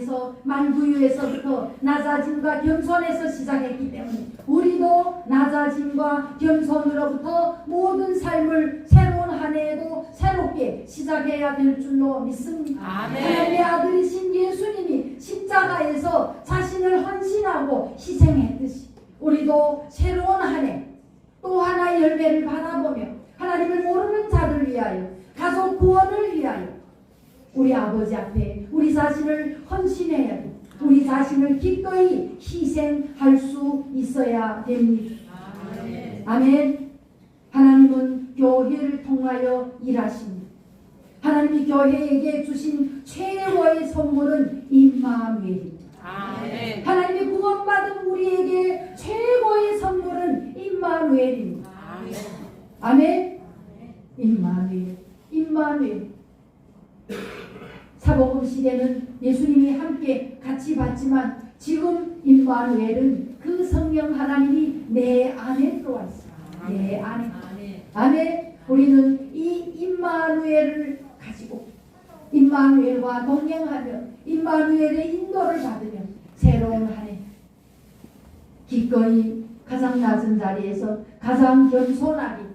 에서 만구유에서부터 낮아짐과 겸손에서 시작했기 때문에 우리도 낮아짐과 겸손으로부터 모든 삶을 새로운 한 해에도 새롭게 시작해야 될 줄로 믿습니다. 아멘. 하나님의 아들이신 예수님이 십자가에서 자신을 헌신하고 희생했듯이 우리도 새로운 한 해 또 하나의 열매를 바라보며 하나님을 모르는 자들 위하여 가족 구원을 위하여 우리 아버지 앞에 우리 자신을 헌신해야 돼. 우리 자신을 기꺼이 희생할 수 있어야 됩니다. 아멘. 하나님은 교회를 통하여 일하십니다. 하나님이 교회에게 주신 최고의 선물은 임마누엘입니다. 아멘. 하나님이 구원받은 우리에게 최고의 선물은 임마누엘입니다. 아멘. 아멘. 임마누엘. 임마누엘. 사복음 시대는 예수님이 함께 같이 봤지만 지금 임마누엘은 그 성령 하나님이 내 안에 들어와 있어요. 내 안에. 아멘. 우리는 이 임마누엘을 가지고 임마누엘과 동행하며 임마누엘의 인도를 받으며 새로운 한 해 기꺼이 가장 낮은 자리에서 가장 겸손하게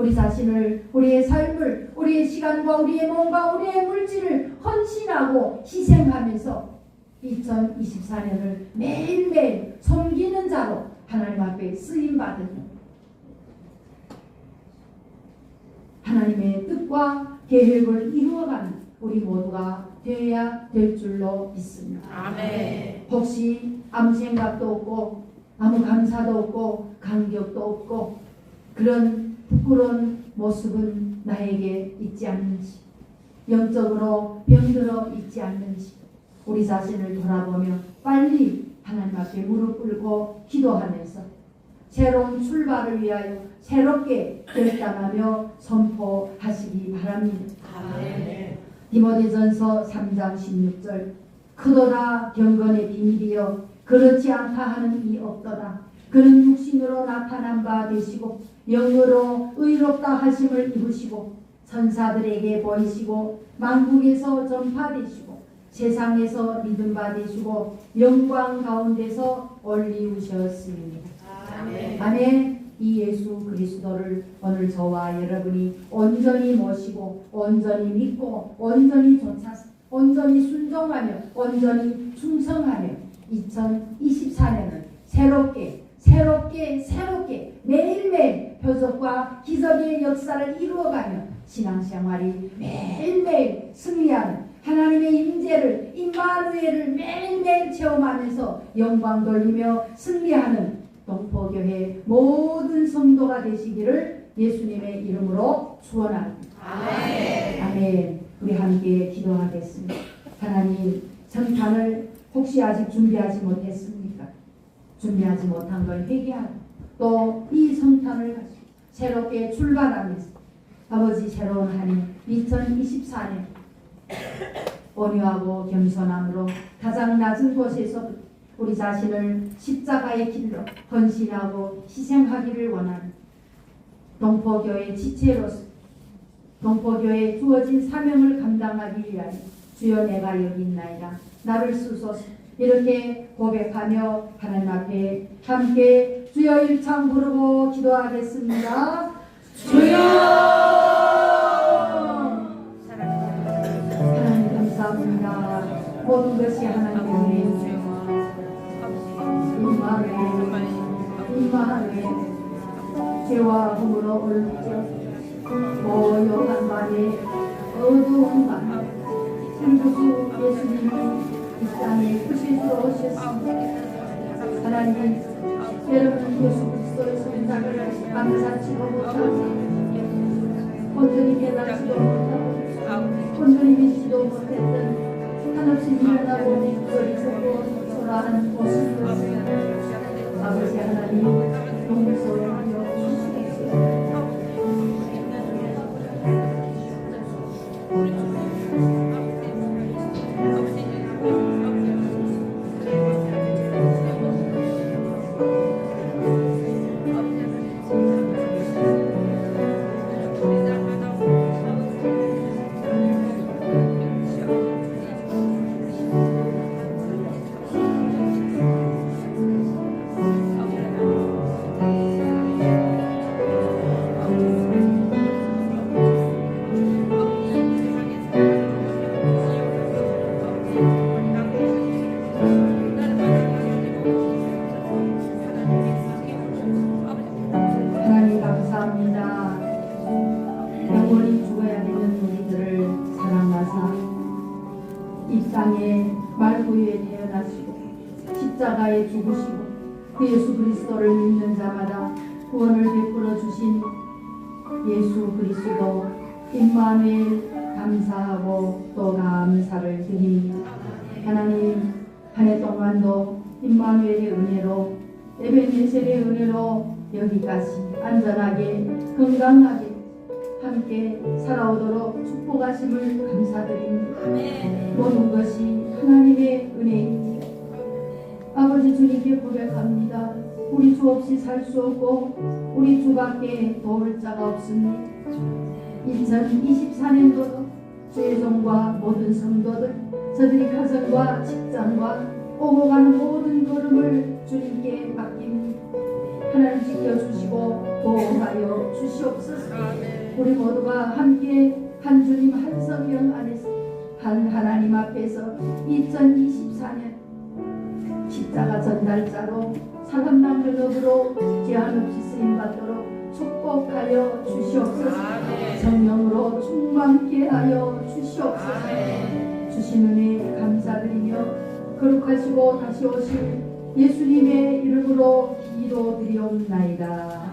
우리 자신을 우리의 삶을 우리의 시간과 우리의 몸과 우리의 물질을 헌신하고 희생하면서 2024년을 매일매일 섬기는 자로 하나님 앞에 쓰임 받으며 하나님의 뜻과 계획을 이루어가는 우리 모두가 되어야 될 줄로 믿습니다. 아멘. 혹시 아무 생각도 없고 아무 감사도 없고 감격도 없고 그런 부끄러운 모습은 나에게 있지 않는지 영적으로 병들어 있지 않는지 우리 자신을 돌아보며 빨리 하나님 앞에 무릎 꿇고 기도하면서 새로운 출발을 위하여 새롭게 결단하며 선포하시기 바랍니다. 아멘. 디모데전서 3장 16절 크도다 경건의 비밀이여 그렇지 않다 하는 이 없도다 그는 육신으로 나타난 바 되시고 영으로 의롭다 하심을 입으시고 천사들에게 보이시고 만국에서 전파되시고 세상에서 믿음 받으시고 영광 가운데서 올리우셨습니다. 아멘. 아멘. 이 예수 그리스도를 오늘 저와 여러분이 온전히 모시고 온전히 믿고 온전히 쫓아서 온전히 순종하며 온전히 충성하며 2024년을 새롭게 새롭게 새롭게 매일매일 표적과 기적의 역사를 이루어가며 신앙생활이 매일매일 승리하는 하나님의 임재를 임마누엘을 매일매일 체험하면서 영광 돌리며 승리하는 동포교회 모든 성도가 되시기를 예수님의 이름으로 축원합니다. 아멘. 아멘. 우리 함께 기도하겠습니다. 하나님, 성탄을 혹시 아직 준비하지 못했습니까? 준비하지 못한 걸 회개하고 또 이 성탄을 가지고 새롭게 출발하면서 아버지 새로운 한 해 2024년 온유하고 겸손함으로 가장 낮은 곳에서 우리 자신을 십자가의 길로 헌신하고 희생하기를 원하는 동포교회 지체로서 동포교회에 주어진 사명을 감당하기 위하여 주여 내가 여기 있나이다. 나를 쓰소서 이렇게 고백하며 하나님 앞에 함께 주여 일창 부르고 기도하겠습니다. 주여! 하나님 감사합니다. 모든 것이 하나님의 임마누엘 임마누엘 죄와 흠으로 얼룩져 고요한 밤에 어두운 밤 천부수 예수님이 이 땅에 구실로 오셨습니다. 하나님 여러분 예수 그리스도의 손자를 감사치도 못하고 온전히 깨닫지도 못하고 온전히 믿지도 못했던 한없이 미련하고 어리 감사합니다. 영원히 죽어야 되는 우리들을 사랑하사 입상에 말구에 태어나시고 십자가에 죽으시고 그 예수 그리스도를 믿는 자마다 구원을 베풀어 주신 예수 그리스도 임마누엘 감사하고 또 감사를 드립니다. 하나님 한 해 동안도 인마에의 은혜로 에벤예셀의 은혜로 여기까지 안전하게 건강하게 함께 살아오도록 축복하심을 감사드립니다. 모든 것이 하나님의 은혜입니다. 아버지 주님께 고백합니다. 우리 주 없이 살 수 없고 우리 주밖에 도울 자가 없습니다. 2024년도도 주의 종과 모든 성도들 저들이 가정과 직장과 오고 가는 모든 걸음을 주님께 맡깁니다. 하나님 지켜주시고 보호하여 주시옵소서. 우리 모두가 함께 한 주님 한 성령 안에서 한 하나님 앞에서 2024년 십자가 전달자로 사람 남는 업으로 제한 없이 쓰임 받도록 축복하여 주시옵소서. 성령으로 충만케 하여 주시옵소서. 주신 은혜 감사드리며 거룩하시고 다시 오실 예수님의 이름으로 기도드리옵나이다.